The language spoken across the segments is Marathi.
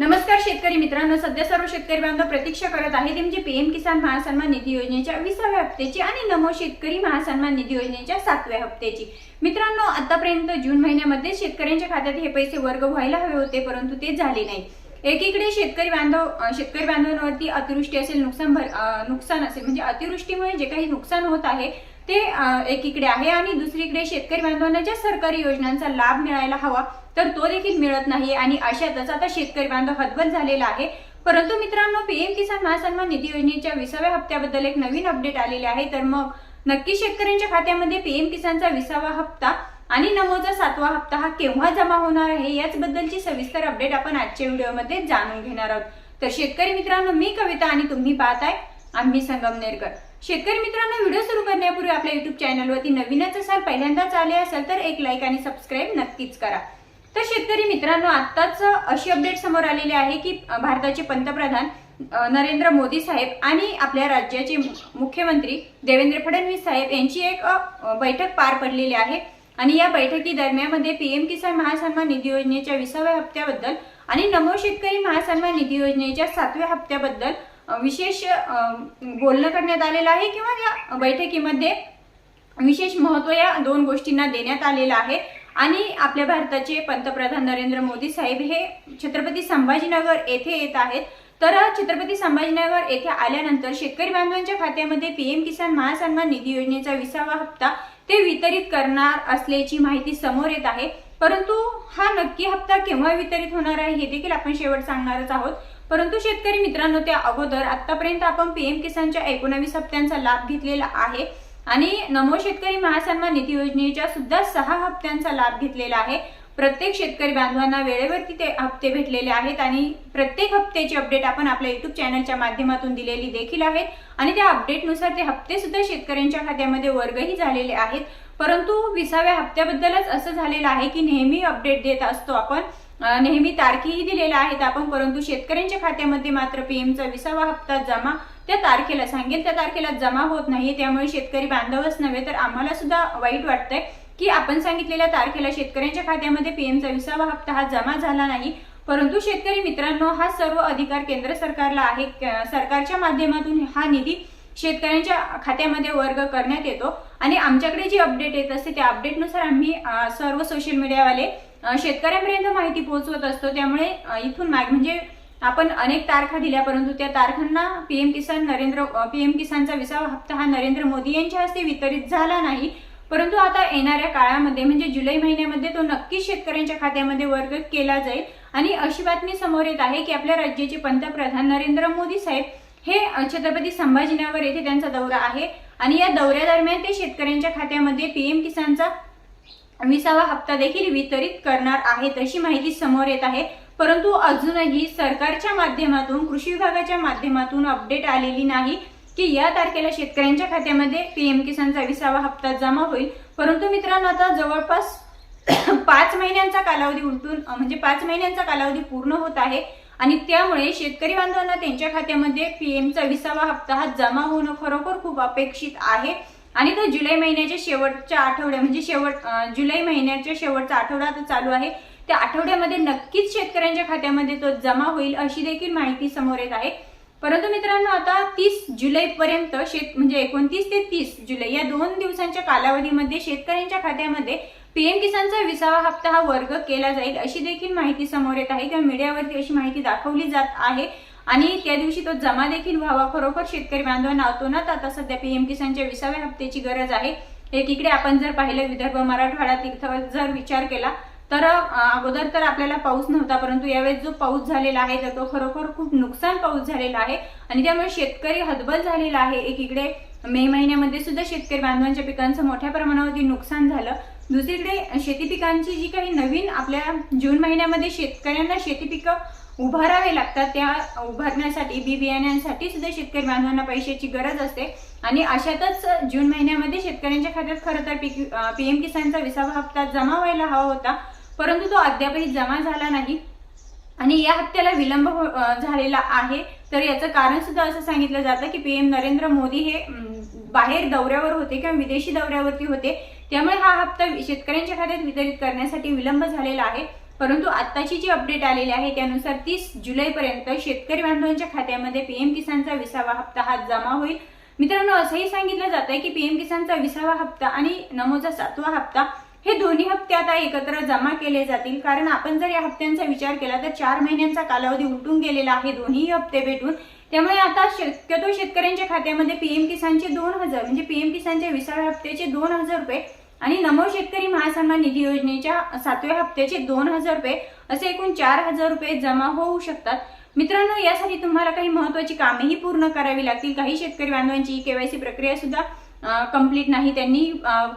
नमस्कार शेतकरी मित्रांनो. सध्या सर्व शेतकरी बांधव प्रतीक्षा करत आहे ते म्हणजे पीएम किसान महासन्मान निधी योजनेच्या विसाव्या हप्त्याची आणि नमो शेतकरी महासन्मान निधी योजनेच्या सातव्या हप्त्याची. मित्रांनो आतापर्यंत जून महिन्यामध्ये शेतकऱ्यांच्या खात्यात हे पैसे वर्ग व्हायला हवे होते परंतु ते झाले नाही. एकीकडे शेतकरी बांधव शेतकरी बांधवांवरती अतिवृष्टी असेल नुकसान भर नुकसान असेल म्हणजे अतिवृष्टीमुळे जे काही नुकसान होत आहे ते एकीकडे आहे आणि दुसरीकडे शेतकरी बांधवांना ज्या सरकारी योजनांचा लाभ मिळायला हवा तर तो देखील मिळत नाही आणि अशातच आता शेतकरी बांधव हतबल झालेला आहे. परंतु मित्रांनो पीएम किसान महासन्मान निधी योजनेच्या विसाव्या हप्त्याबद्दल एक नवीन अपडेट आलेले आहे. तर मग नक्की शेतकऱ्यांच्या खात्यामध्ये पीएम किसानचा विसावा हप्ता आणि नमोचा सातवा हप्ता हा केव्हा जमा होणार आहे याचबद्दलची सविस्तर अपडेट आपण आजच्या व्हिडिओमध्ये जाणून घेणार आहोत. तर शेतकरी मित्रांनो मी कविता आणि तुम्ही पाहताय आम्ही संगमनेरकर. शेतकरी मित्रांनो व्हिडिओ सुरू करण्यापूर्वी आपल्या युट्यूब चॅनलवरती नवीनच असाल पहिल्यांदाच आले असाल तर एक लाईक आणि सबस्क्राईब नक्कीच करा. तर शेतकरी मित्रांनो आत्ताच अशी अपडेट समोर आलेली आहे की भारताचे पंतप्रधान नरेंद्र मोदी साहेब आणि आपल्या राज्याचे मुख्यमंत्री देवेंद्र फडणवीस साहेब यांची एक बैठक पार पडलेली आहे. आणि या बैठकी दरम्यानमध्ये पीएम किसान महासन्मान निधी योजनेच्या विसाव्या हप्त्याबद्दल आणि नमो शेतकरी महासन्मान निधी योजनेच्या सातव्या हप्त्याबद्दल विशेष बोलणं करण्यात आलेलं आहे किंवा या बैठकीमध्ये विशेष महत्त्व या दोन गोष्टींना देण्यात आलेलं आहे. आणि आपल्या भारताचे पंतप्रधान नरेंद्र मोदी साहेब हे छत्रपती संभाजीनगर येथे येत आहेत. तर छत्रपती संभाजीनगर येथे आल्यानंतर शेतकरी बांधवांच्या खात्यामध्ये पीएम किसान महासन्मान निधी योजनेचा विसावा हप्ता ते वितरित करणार असल्याची माहिती समोर येत आहे. परंतु हा नक्की हप्ता केव्हा वितरित होणार आहे हे देखील आपण शेवट सांगणारच आहोत. परंतु शेतकरी मित्रांनो त्या अगोदर आतापर्यंत आपण पीएम किसानच्या एकोणावीस हप्त्यांचा लाभ घेतलेला आहे आणि नमो शेतकरी महासन्मान निधी योजनेच्या सुद्धा सहा हप्त्यांचा लाभ घेतलेला आहे. प्रत्येक शेतकरी बांधवांना वेळेवरती ते हप्ते भेटलेले आहेत आणि प्रत्येक हप्त्याची अपडेट आपण आपल्या युट्यूब चॅनलच्या माध्यमातून दिलेली देखील आहेत आणि त्या अपडेटनुसार ते हप्ते सुद्धा शेतकऱ्यांच्या खात्यामध्ये वर्गही झालेले आहेत. परंतु विसाव्या हप्त्याबद्दलच असं झालेलं आहे की नेहमी अपडेट देत असतो आपण. नेहमी तारखेही दिलेल्या आहेत आपण परंतु शेतकऱ्यांच्या खात्यामध्ये मात्र पीएमचा विसावा हप्ता जमा त्या तारखेला सांगेल त्या तारखेला जमा होत नाही. त्यामुळे शेतकरी बांधवच नव्हे तर आम्हाला सुद्धा वाईट वाटतंय की आपण सांगितलेल्या तारखेला शेतकऱ्यांच्या खात्यामध्ये पीएमचा विसावा हप्ता हा जमा झाला नाही. परंतु शेतकरी मित्रांनो हा सर्व अधिकार केंद्र सरकारला आहे. सरकारच्या माध्यमातून हा निधी शेतकऱ्यांच्या खात्यामध्ये वर्ग करण्यात येतो. आणि आमच्याकडे जी अपडेट येत असते त्या अपडेटनुसार आम्ही सर्व सोशल मीडियावाले शेतकऱ्यांपर्यंत माहिती पोहोचवत असतो. त्यामुळे इथून माग म्हणजे आपण अनेक तारखा दिल्या परंतु त्या तारखांना पीएम किसान नरेंद्र पीएम किसानचा विसावा हप्ता हा नरेंद्र मोदी यांच्या हस्ते वितरित झाला नाही. परंतु आता येणाऱ्या काळामध्ये म्हणजे जुलै महिन्यामध्ये तो नक्कीच शेतकऱ्यांच्या खात्यामध्ये वर्ग केला जाईल. आणि अशी बातमी समोर येत आहे की आपल्या राज्याचे पंतप्रधान नरेंद्र मोदी साहेब हे छत्रपती संभाजीनगर येथे त्यांचा दौरा आहे. आणि या दौऱ्यादरम्यान ते शेतकऱ्यांच्या खात्यामध्ये पीएम किसानचा विसावा हप्ता देखील वितरित करणार आहेत अशी माहिती समोर येत आहे. परंतु अजूनही सरकारच्या माध्यमातून कृषी विभागाच्या माध्यमातून अपडेट आलेली नाही की या तारखेला शेतकऱ्यांच्या खात्यामध्ये पीएम किसानचा विसावा हप्ता जमा होईल. परंतु मित्रांनो आता जवळपास पाच महिन्यांचा कालावधी उलटून म्हणजे पाच महिन्यांचा कालावधी पूर्ण होत आहे आणि त्यामुळे शेतकरी बांधवांना त्यांच्या खात्यामध्ये पीएमचा विसावा हप्ता हा जमा होणं खरोखर खूप अपेक्षित आहे. आणि तो जुलै महिन्याच्या शेवटच्या आठवड्या म्हणजे शेवट जुलै महिन्याच्या शेवटचा आठवडा तर चालू आहे. त्या आठवड्यामध्ये नक्कीच शेतकऱ्यांच्या खात्यामध्ये तो जमा होईल अशी देखील माहिती समोर येत आहे. परंतु मित्रांनो आता तीस जुलै पर्यंत शेत म्हणजे एकोणतीस ते तीस जुलै या दोन दिवसांच्या कालावधीमध्ये शेतकऱ्यांच्या खात्यामध्ये पीएम किसानचा विसावा हप्ता हा वर्ग केला जाईल अशी देखील माहिती समोर येत आहे. किंवा मीडियावरती अशी माहिती दाखवली जात आहे. आणि त्या दिवशी तो जमा देखील व्हावा. खरोखर शेतकरी बांधवांना अतोनात आता सध्या पीएम किसानच्या विसाव्या हप्त्याची गरज आहे. एकीकडे आपण जर पाहिलं विदर्भ मराठवाडा तिथं जर विचार केला तर अगोदर तर आपल्याला पाऊस नव्हता परंतु यावेळेस जो पाऊस झालेला आहे तर तो खरोखर खूप नुकसान पाऊस झालेला आहे. आणि त्यामुळे शेतकरी हतबल झालेला आहे. एकीकडे मे महिन्यामध्ये सुद्धा शेतकरी बांधवांच्या पिकांचं मोठ्या प्रमाणावरती नुकसान झालं. दुसरीकडे शेती पिकांची जी काही नवीन आपल्या जून महिन्यामध्ये शेतकऱ्यांना शेती पिकं उभारावे लागतात. त्या उभारण्यासाठी बी बियाण्यांसाठी सुद्धा शेतकरी बांधवांना पैशाची गरज असते. आणि अशातच जून महिन्यामध्ये शेतकऱ्यांच्या खात्यात खरं तर पीएम किसानचा विसावा हप्ता जमा व्हायला हवा होता परंतु तो अद्यापही जमा झाला नाही. आणि या हप्त्याला विलंब हो- झालेला आहे. तर याचं कारण सुद्धा असं सांगितलं जातं की पीएम नरेंद्र मोदी हे बाहेर दौऱ्यावर होते किंवा विदेशी दौऱ्यावरती होते. त्यामुळे हा हप्ता शेतकऱ्यांच्या खात्यात वितरित करण्यासाठी विलंब झालेला आहे. परंतु आत्ताची जी अपडेट आलेली आहे त्यानुसार तीस जुलैपर्यंत शेतकरी बांधवांच्या खात्यामध्ये पीएम किसानचा विसावा हप्ता हा जमा होईल. मित्रांनो असंही सांगितलं जात आहे की पीएम किसानचा विसावा हप्ता आणि नमोचा सातवा हप्ता हे दोन्ही हप्ते आता एकत्र जमा केले जातील. कारण आपण जर या हप्त्यांचा विचार केला तर चार महिन्यांचा कालावधी उलटून गेलेला आहे दोन्ही हप्ते भेटून. त्यामुळे आता शक्यतो शेतकऱ्यांच्या खात्यामध्ये पीएम किसानचे दोन हजार म्हणजे पीएम किसानच्या विसाव्या हप्त्याचे दोन हजार रुपये आणि नमो शेतकरी महासन्मान निधी योजनेच्या सातव्या हप्त्याचे दोन हजार रुपये असे एकूण चार हजार रुपये जमा होऊ शकतात. मित्रांनो यासाठी तुम्हाला काही महत्वाची कामेही पूर्ण करावी लागतील. काही शेतकरी बांधवांची केवायसी प्रक्रिया सुद्धा कंप्लीट नाही. त्यांनी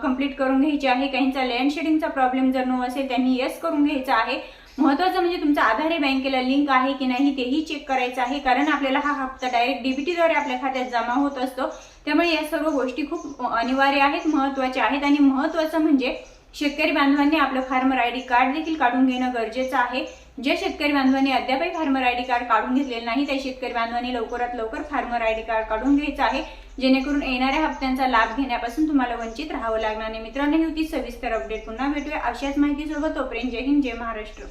कंप्लीट करून घ्यायची आहे. काहींचा लँड शेडिंगचा प्रॉब्लेम जर नो असेल त्यांनी येस करून घ्यायचा आहे. महत्वाचं म्हणजे तुमचा आधार हे बँकेला लिंक आहे की नाही तेही चेक करायचं आहे. कारण आपल्याला हा हप्ता डायरेक्ट डीबीटीद्वारे आपल्या खात्यात जमा होत असतो. त्यामुळे या सर्व गोष्टी खूप अनिवार्य आहेत महत्त्वाच्या आहेत. आणि महत्वाचं म्हणजे शेतकरी बांधवांनी आपलं फार्मर आय डी कार्ड देखील काढून घेणं गरजेचं आहे. जे शेतकरी बांधवांनी अद्यापही फार्मर आय डी कार्ड काढून घेतलेलं नाही त्या शेतकरी बांधवांनी लवकरात लवकर फार्मर आय डी कार्ड काढून घ्यायचं आहे. जेणेकरून येणाऱ्या हप्त्यांचा लाभ घेण्यापासून तुम्हाला वंचित राहावं लागणार नाही. मित्रांनो ही होती सविस्तर अपडेट पुन्हा भेटूया अशाच माहितीसोबत. तोपर्यंत जय हिंद जय महाराष्ट्र.